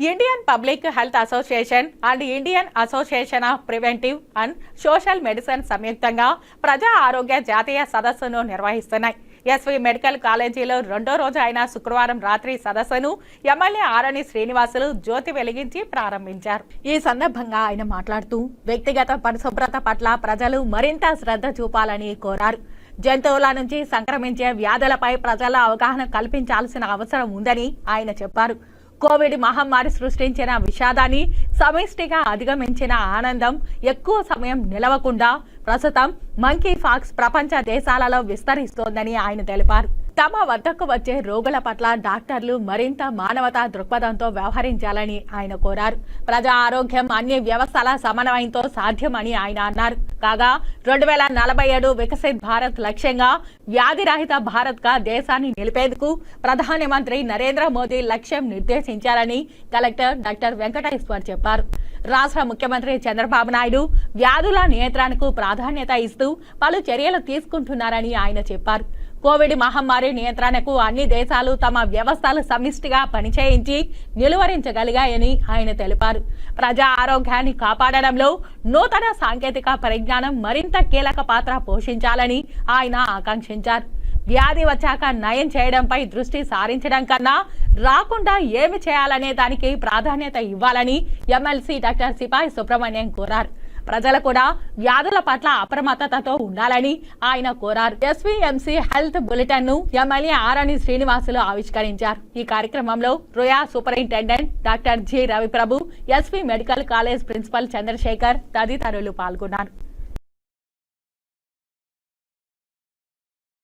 Indian public health association and Indian association of preventive and social medicine సంయుక్తంగా ప్రజా ఆరోగ్య జాతీయ సదస్సును నిర్వహిస్తున్నాయి. ఎస్వి మెడికల్ కాలేజీలో రెండో రోజు అయిన శుక్రవారం రాత్రి సదస్సును ఎమ్మెల్యే ఆరణి శ్రీనివాసులు జ్యోతి వెలిగించి ప్రారంభించారు. ఈ సందర్భంగా ఆయన మాట్లాడుతూ వ్యక్తిగత పరిశుభ్రత పట్ల ప్రజలు మరింత శ్రద్ధ చూపాలని కోరారు. జంతువుల నుంచి సంక్రమించే వ్యాధులపై ప్రజల అవగాహన కల్పించాల్సిన అవసరం ఉందని ఆయన చెప్పారు. కోవిడ్ మహమ్మారి సృష్టించిన విషాదాన్ని సమిష్టిగా అధిగమించిన ఆనందం ఎక్కువ సమయం నిలవకుండా ప్రస్తుతం మంకీ ఫాక్స్ ప్రపంచ దేశాలలో విస్తరిస్తోందని ఆయన తెలిపారు. తమ వద్దకు వచ్చే రోగుల పట్ల డాక్టర్లు మరింత మానవతా దృక్పథంతో వ్యవహరించాలని ఆయన కోరారు. ప్రజా ఆరోగ్యం అన్ని వ్యవస్థల సమన్వయంతో సాధ్యమని ఆయన అన్నారు. కాగా రెండు వేల నలభై ఏడు వికసిత్ భారత్ లక్ష్యంగా వ్యాధిరహిత భారత్గా దేశాన్ని నిలిపేందుకు ప్రధానమంత్రి నరేంద్ర మోదీ లక్ష్యం నిర్దేశించారని కలెక్టర్ డాక్టర్ వెంకటేశ్వర్ చెప్పారు. రాష్ట్ర ముఖ్యమంత్రి చంద్రబాబు నాయుడు వ్యాధుల నియంత్రణకు ప్రాధాన్యత ఇస్తూ పలు చర్యలు తీసుకుంటున్నారని ఆయన చెప్పారు. కోవిడ్ మహమ్మారి నియంత్రణకు అన్ని దేశాలు తమ వ్యవస్థలు సమిష్టిగా పనిచేయించి నిలువరించగలిగాయని ఆయన తెలిపారు. ప్రజా ఆరోగ్యాన్ని కాపాడడంలో నూతన సాంకేతిక పరిజ్ఞానం మరింత కీలక పాత్ర పోషించాలని ఆయన ఆకాంక్షించారు. వ్యాధి వచ్చాక నయం చేయడంపై దృష్టి సారించడం కన్నా రాకుండా ఏమి చేయాలనే దానికి ప్రాధాన్యత ఇవ్వాలని ఎమ్మెల్సీ డాక్టర్ సిపాయి సుబ్రహ్మణ్యం కోరారు. ప్రజలు కూడా వ్యాధుల పట్ల అప్రమత్తతతో ఉండాలని ఆయన కోరారు. ఎస్వీఎంసీ హెల్త్ బులెటిన్ను ఎమ్మెల్యే ఆరణి శ్రీనివాసులు ఆవిష్కరించారు. ఈ కార్యక్రమంలో Ruia superintendent doctor G Raviprabhu SV medical college principal Chandrashekar తదితరులు పాల్గొన్నారు.